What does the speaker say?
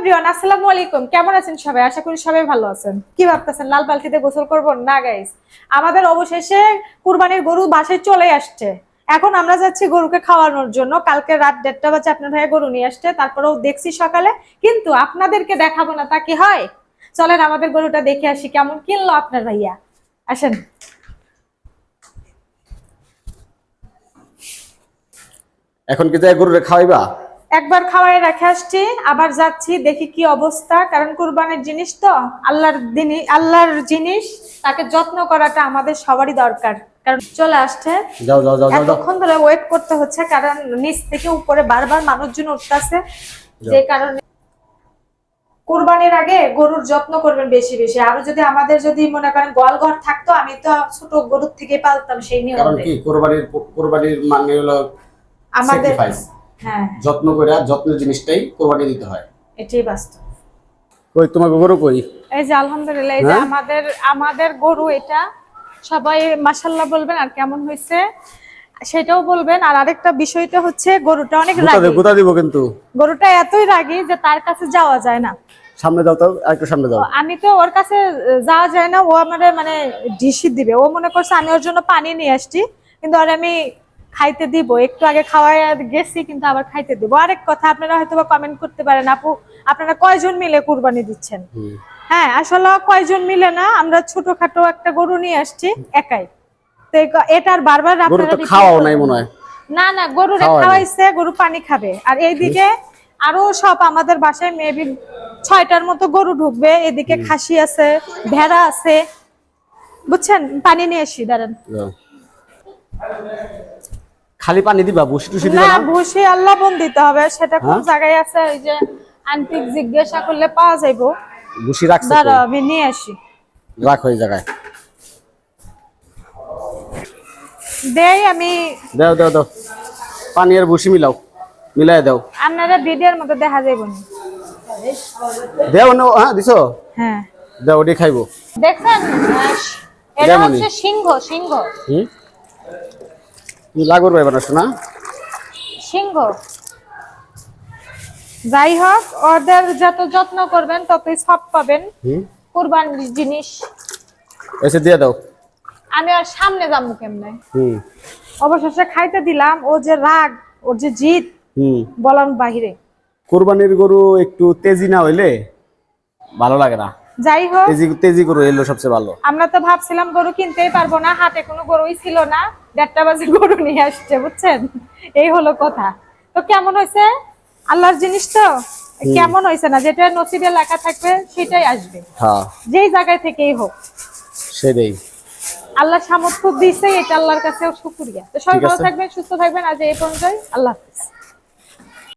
Everyone, আসসালামু আলাইকুম। কেমন আছেন সবাই? আশা করি সবাই ভালো আছেন। কি ভাবতেছেন? লাল বালতিতে গোসল করব? না গাইস আমাদের অবশেষে কুরবানির গরু বাসায় চলে আসছে। এখন আমরা যাচ্ছি গরুকে খাওয়ানোর জন্য। কালকে রাত দেড়টা বাজে আপনার ভাইয়া গরু নিয়ে আসছে। তারপরেও দেখছি সকালে। কিন্তু আপনাদেরকে দেখাবো না তা কি হয়? চলেন আমাদের গরুটা দেখে আসি কেমন কিনলো আপনার ভাইয়া। আসেন। এখন কি যাই গরুরে খাওয়াইবা? একবার খাওয়াই রেখে আসছি আবার যাচ্ছি দেখি কি অবস্থা। কারণ কুরবানির জিনিস তো আল্লাহর আল্লাহর জিনিস তাকে যত্ন করাটা আমাদের সবারই দরকার। কারণ চলে আসছে। এতক্ষণ ধরে ওয়েট করতে হচ্ছে কারণ নিচ থেকে উপরে বারবার মানুষজন উঠতেছে। যে কারণে কুরবানির আগে গরুর যত্ন করবেন বেশি বেশি। আরও যদি আমাদের যদি মনে করেন গোয়াল ঘর থাকতো আমি তো ছোট গরুর থেকে পালতাম সেই কারণ কি? কোরবানির কোরবানির মানে হলো আমাদের যত্ন করে যত্নের জিনিসটাই কোরবানি দিতে হয়। এটাই বাস্তব। কই তোমাকে গরু কই? এই যে আলহামদুলিল্লাহ এই যে হ্যাঁ? আমাদের আমাদের গরু এটা সবাই মাশাল্লাহ বলবেন আর কেমন হয়েছে সেটাও বলবেন। আর আরেকটা বিষয়টা হচ্ছে গরুটা অনেক গুতা রাগী। দেব গুতা দিব কিন্তু। গরুটা এতই রাগী যে তার কাছে যাওয়া যায় না। সামনে যাও তো একটু সামনে যাও আমি তো ওর কাছে যাওয়া যায় না ও আমার মানে ঢিসি দিবে। ও মনে করছে আমি ওর জন্য পানি নিয়ে আসছি কিন্তু আর আমি খাইতে দিব। একটু আগে খাওয়াই গেছি কিন্তু আবার খাইতে দিব। আরেক কথা আপনারা হয়তো বা কমেন্ট করতে পারেন আপু আপনারা কয়জন মিলে কুরবানি দিচ্ছেন? হ্যাঁ আসলে কয়জন মিলে না আমরা ছোটখাটো একটা গরু নিয়ে আসছি একাই। তো এটার বারবার আপনারা খাওয়াও নাই। মনে হয়। না না গরুরে খাওয়াইছে গরু পানি খাবে। আর এইদিকে আরও সব আমাদের বাসায় মেবি ছয়টার মতো গরু ঢুকবে এদিকে খাসি আছে ভেড়া আছে। বুঝছেন? পানি নিয়ে আসি দাঁড়ান। খালি পানি দিবা বসি টুসি না দিবা না ভুসি আল্লাহ বন দিতে হবে। সেটা কোন হ্যাঁ? জায়গায় আছে? ওই যে আন্টিক জিজ্ঞাসা করলে পাওয়া যাইবো। বসি রাখছে দাঁড়া আমি নিয়ে আসি। রাখো এই জায়গায়। দেই আমি। দাও দাও দাও। পানি আর বসি মিলাও মিলাই দাও। আপনারা ভিডিওর মধ্যে দেখা যাইব না। দেও না হ্যাঁ দিছো? হ্যাঁ। দাও ওটি খাইবো। দেখছেন? এটা হচ্ছে সিংহ সিংহ। হুম? লাগর পাইবা না? শোনা সিংহ। যাই হোক ওদের যত যত্ন করবেন ততই সব পাবেন। কুরবানির জিনিস। এসে দিয়ে দাও। আমি আর সামনে যাব কেমনে? অবশেষে খাইতে দিলাম ও যে রাগ ওর যে জিদ হুম। বলার বাহিরে। কোরবানির গরু একটু তেজি না হইলে ভালো লাগে না। যাই হোক। তেজি গরু এলো সবচেয়ে ভালো। আমরা তো ভাবছিলাম গরু কিনতেই পারব না হাতে কোনো গরুই ছিল না দেড়টা বাজে গরু নিয়ে আসছে বুঝছেন? এই হলো কথা। তো কেমন হয়েছে? আল্লাহর জিনিস তো? কেমন হয়েছে না? যেটা নসিবে লেখা থাকবে সেটাই আসবে। হ্যাঁ। যেই জায়গায় থেকেই হোক। সেটাই। আল্লাহ সামর্থ্য দিছে এটা আল্লাহর কাছেও শুকুরিয়া। তো সবাই ভালো থাকবেন সুস্থ থাকবেন আজ এই পর্যন্ত আল্লাহ হাফিজ।